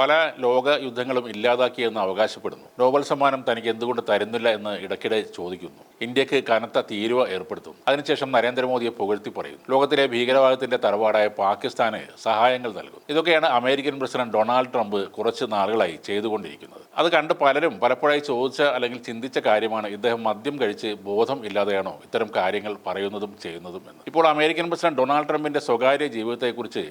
പല ലോക യുദ്ധങ്ങളും ഇല്ലാതാക്കിയെന്ന് അവകാശപ്പെടുന്നു. നോബൽ സമ്മാനം തനിക്ക് എന്തുകൊണ്ട് തരുന്നില്ല എന്ന് ഇടയ്ക്കിടെ ചോദിക്കുന്നു. ഇന്ത്യയ്ക്ക് കനത്ത തീരുവ ഏർപ്പെടുത്തുന്നു. അതിനുശേഷം നരേന്ദ്രമോദിയെ പുകഴ്ത്തി പറയുന്നു. ലോകത്തിലെ ഭീകരവാദത്തിന്റെ തറവാടായ പാകിസ്ഥാന് സഹായങ്ങൾ നൽകും ഇതൊക്കെയാണ് അമേരിക്കൻ പ്രസിഡന്റ് ഡൊണാൾഡ് ട്രംപ് കുറച്ച് നാളുകളായി ചെയ്തുകൊണ്ടിരിക്കുന്നത്. അത് കണ്ട് പലരും പലപ്പോഴായി ചോദിച്ച അല്ലെങ്കിൽ ചിന്തിച്ച കാര്യമാണ് ഇദ്ദേഹം മദ്യം കഴിച്ച് ബോധം ഇല്ലാതെയാണോ ഇത്തരം കാര്യങ്ങൾ പറയുന്നതും ചെയ്യുന്നതും എന്ന്. ഇപ്പോൾ അമേരിക്കൻ പ്രസിഡന്റ് ഡൊണാൾഡ് ട്രംപിന്റെ സ്വകാര്യ ജീവിതത്തെക്കുറിച്ച്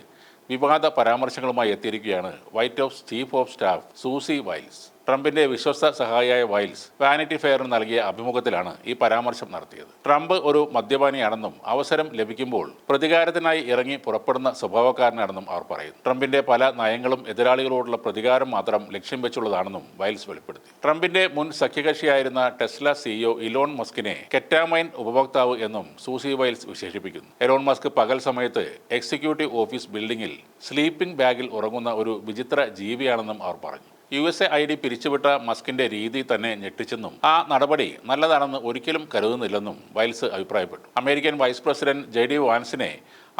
വിവാദ പരാമർശങ്ങളുമായി എത്തിയിരിക്കുകയാണ് White House chief of staff Susie Wiles. ട്രംപിന്റെ വിശ്വസ്ത സഹായിയായ വൈൽസ് വാനിറ്റി ഫെയറിന് നൽകിയ അഭിമുഖത്തിലാണ് ഈ പരാമർശം നടത്തിയത്. ട്രംപ് ഒരു മദ്യപാനിയാണെന്നും അവസരം ലഭിക്കുമ്പോൾ പ്രതികാരത്തിനായി ഇറങ്ങി പുറപ്പെടുന്ന സ്വഭാവക്കാരനാണെന്നും അവർ പറയുന്നു. ട്രംപിന്റെ പല നയങ്ങളും എതിരാളികളോടുള്ള പ്രതികാരം മാത്രം ലക്ഷ്യം വെച്ചുള്ളതാണെന്നും വൈൽസ് വെളിപ്പെടുത്തി. ട്രംപിന്റെ മുൻ സഖ്യകക്ഷിയായിരുന്ന ടെസ്ല സിഇഒ ഇലോൺ മസ്കിനെ കെറ്റാമൈൻ ഉപഭോക്താവ് എന്നും സൂസി വൈൽസ് വിശേഷിപ്പിക്കുന്നു. എലോൺ മസ്ക് പകൽ സമയത്ത് എക്സിക്യൂട്ടീവ് ഓഫീസ് ബിൽഡിംഗിൽ സ്ലീപ്പിംഗ് ബാഗിൽ ഉറങ്ങുന്ന ഒരു വിചിത്ര ജീവിയാണെന്നും അവർ പറഞ്ഞു. U S A I D പിരിച്ചുവിട്ട മസ്കിന്റെ രീതി തന്നെ ഞെട്ടിച്ചെന്നും ആ നടപടി നല്ലതാണെന്ന് ഒരിക്കലും കരുതുന്നില്ലെന്നും വൈൽസ് അഭിപ്രായപ്പെട്ടു. American vice president J D വാൻസിനെ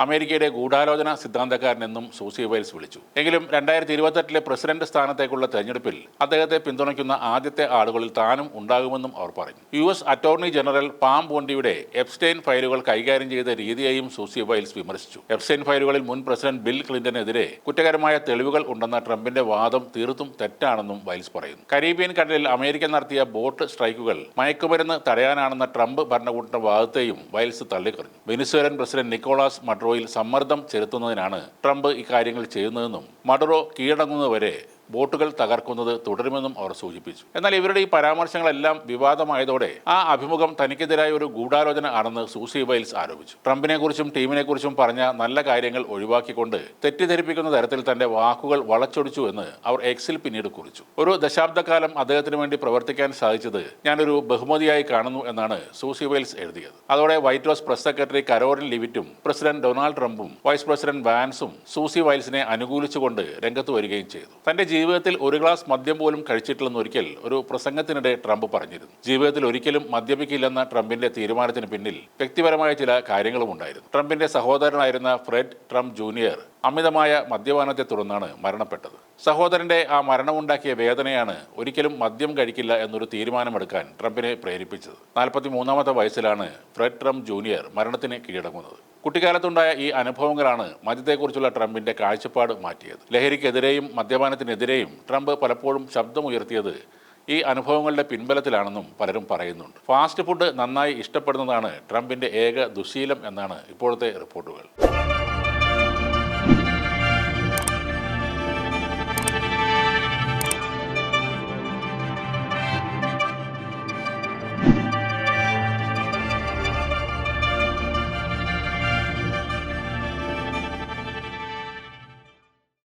അമേരിക്കയുടെ ഗൂഢാലോചന സിദ്ധാന്തക്കാരനെന്നും സൂസി വൈൽസ് വിളിച്ചു. എങ്കിലും രണ്ടായിരത്തി ഇരുപത്തെട്ടിലെ പ്രസിഡന്റ് സ്ഥാനത്തേക്കുള്ള തെരഞ്ഞെടുപ്പിൽ അദ്ദേഹത്തെ പിന്തുണയ്ക്കുന്ന ആദ്യത്തെ ആളുകളിൽ താനും ഉണ്ടാകുമെന്നും അവർ പറഞ്ഞു. U S attorney general Pam ബോണ്ടിയുടെ Epstein ഫയലുകൾ കൈകാര്യം ചെയ്ത രീതിയെയും സൂസി വൈൽസ് വിമർശിച്ചു. എപ്സ്റ്റൈൻ ഫയലുകളിൽ മുൻ പ്രസിഡന്റ് ബിൽ ക്ലിന്റനെതിരെ കുറ്റകരമായ തെളിവുകൾ ഉണ്ടെന്ന ട്രംപിന്റെ വാദം തീർത്തും തെറ്റാണെന്നും വൈൽസ് പറയുന്നു. കരീബിയൻ കടലിൽ അമേരിക്ക നടത്തിയ ബോട്ട് സ്ട്രൈക്കുകൾ മയക്കുമരുന്ന് തടയാനാണെന്ന ട്രംപ് ഭരണകൂടത്തിന്റെ വാദത്തെയും വൈൽസ് തള്ളിക്കറിഞ്ഞു വെനിസ്വേലൻ പ്രസിഡന്റ് നിക്കോളാസ് മഡ്രോയിൽ സമ്മർദ്ദം ചെലുത്തുന്നതിനാണ് ട്രംപ് ഇക്കാര്യങ്ങൾ ചെയ്യുന്നതെന്നും മഡറോ കീഴടങ്ങുന്നതുവരെ ബോട്ടുകൾ തകർക്കുന്നത് തുടരുമെന്നും അവർ സൂചിപ്പിച്ചു. എന്നാൽ ഇവരുടെ ഈ പരാമർശങ്ങളെല്ലാം വിവാദമായതോടെ ആ അഭിമുഖം തനിക്കെതിരായ ഒരു ഗൂഢാലോചന ആണെന്ന് സൂസി വൈൽസ് ആരോപിച്ചു. ട്രംപിനെ കുറിച്ചും ടീമിനെ കുറിച്ചും പറഞ്ഞ നല്ല കാര്യങ്ങൾ ഒഴിവാക്കിക്കൊണ്ട് തെറ്റിദ്ധരിപ്പിക്കുന്ന തരത്തിൽ തന്റെ വാക്കുകൾ വളച്ചൊടിച്ചു എന്ന് അവർ എക്സിൽ പിന്നീട് കുറിച്ചു. ഒരു ദശാബ്ദക്കാലം അദ്ദേഹത്തിന് വേണ്ടി പ്രവർത്തിക്കാൻ സാധിച്ചത് ഞാനൊരു ബഹുമതിയായി കാണുന്നു എന്നാണ് സൂസി വെയിൽസ് എഴുതിയത്. അതോടെ White House press secretary Karoline ലിവിറ്റും president Donald ട്രംപും വൈസ് പ്രസിഡന്റ് വാൻസും സൂസി വൈൽസിനെ അനുകൂലിച്ചുകൊണ്ട് രംഗത്ത് വരികയും ചെയ്തു. തന്റെ ജീവിതത്തിൽ ഒരു ഗ്ലാസ് മദ്യം പോലും കഴിച്ചിട്ടില്ലെന്ന് ഒരിക്കൽ ഒരു പ്രസംഗത്തിനിടെ ട്രംപ് പറഞ്ഞിരുന്നു. ജീവിതത്തിൽ ഒരിക്കലും മദ്യപിക്കില്ലെന്ന ട്രംപിന്റെ തീരുമാനത്തിന് പിന്നിൽ വ്യക്തിപരമായ ചില കാര്യങ്ങളും ഉണ്ടായിരുന്നു. ട്രംപിന്റെ സഹോദരനായിരുന്ന ഫ്രെഡ് ട്രംപ് ജൂനിയർ അമിതമായ മദ്യപാനത്തെ തുടർന്നാണ് മരണപ്പെട്ടത്. സഹോദരന്റെ ആ മരണമുണ്ടാക്കിയ വേദനയാണ് ഒരിക്കലും മദ്യം കഴിക്കില്ല എന്നൊരു തീരുമാനമെടുക്കാൻ ട്രംപിനെ പ്രേരിപ്പിച്ചത്. നാൽപ്പത്തി മൂന്നാമത്തെ വയസ്സിലാണ് ഫ്രെഡ് ട്രംപ് ജൂനിയർ മരണത്തിന് കീഴടങ്ങുന്നത്. കുട്ടിക്കാലത്തുണ്ടായ ഈ അനുഭവങ്ങളാണ് മദ്യത്തെക്കുറിച്ചുള്ള ട്രംപിന്റെ കാഴ്ചപ്പാട് മാറ്റിയത്. ലഹരിക്കെതിരെയും മദ്യപാനത്തിനെതിരെയും ട്രംപ് പലപ്പോഴും ശബ്ദമുയർത്തിയത് ഈ അനുഭവങ്ങളുടെ പിൻബലത്തിലാണെന്നും പലരും പറയുന്നുണ്ട്. ഫാസ്റ്റ് ഫുഡ് നന്നായി ഇഷ്ടപ്പെടുന്നതാണ് ട്രംപിന്റെ ഏക ദുശീലം എന്നാണ് ഇപ്പോഴത്തെ റിപ്പോർട്ടുകൾ.